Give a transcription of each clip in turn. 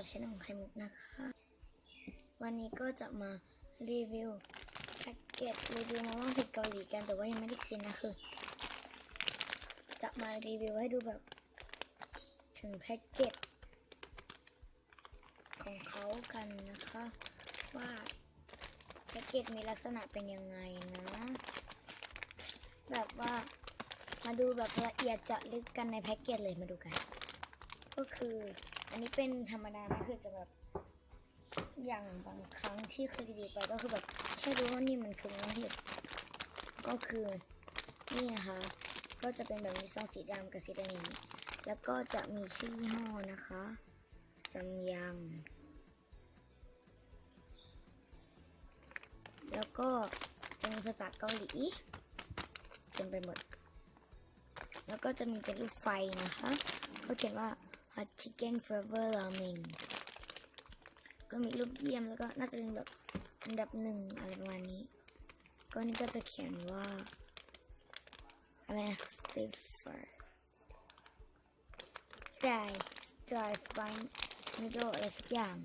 กับช่องไข่มุกนะคะ วันนี้ก็จะมารีวิวแพ็กเกจรีวิวมาม่าเผ็ดเกาหลีกันแต่ว่ายังไม่ได้กินนะคือ จะมารีวิวให้ดูแบบ ถึงแพ็กเกจของเขากันนะคะ ว่าแพ็กเกจมีลักษณะเป็นยังไงนะ แบบว่ามาดูแบบละเอียดเจาะลึกกันในแพ็กเกจเลยมาดูกัน ก็คือ อันนี้เป็นธรรมดานะคือจะแบบอย่างบางครั้งที่เคยรีวิวไปก็คือแบบแค่รู้ว่านี่มันคือน้ำเห็ดก็คือนี่นะคะก็จะเป็นแบบนี้ซองสีดำกับสีแดงแล้วก็จะมีชื่อยี่ห้อนะคะซัมยังแล้วก็จะมีภาษาเกาหลีเต็มไปหมด แล้วก็จะมีเป็นรูปไฟนะคะ ก็เขียนว่า hot chicken flavor ramen ก็มีรูปเยี่ยมแล้วก็น่าจะเป็นแบบอันดับหนึ่งอะไรประมาณนี้ ก็นี่ก็จะเขียนว่า อะไรนะ stiffer style style fine middle อะไรสักอย่าง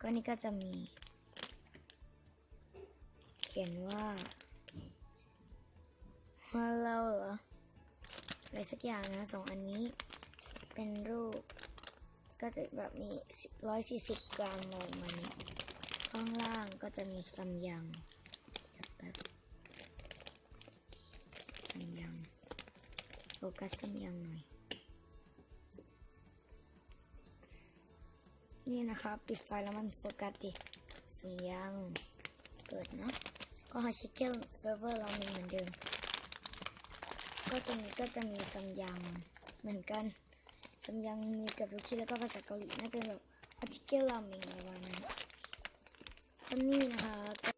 ก็นี่ก็จะมี เขียนว่า hello เหรออะไรสักอย่างนะสองอันนี้ เป็นรูป ก็จะแบบมี 140 กรัมอะไรประมาณนี้ข้างล่างก็จะมีซัมยังแป๊บซัมยังโฟกัสซัมยังหน่อย นี่นะคะปิดไฟแล้วมันโฟกัสดิซัมยังเปิดเนะก็ฮอชิเกลเฟเวอร์เรามีเหมือนเดิม ก็ตรงนี้ก็จะมีซัมยังเหมือนกัน ซัมยังมีกับลูกชิ้นแล้วก็ภาษาเกาหลีน่าจะแบบอาชิเกะรามิงอะไรประมาณนั้นก็นี่นะคะก็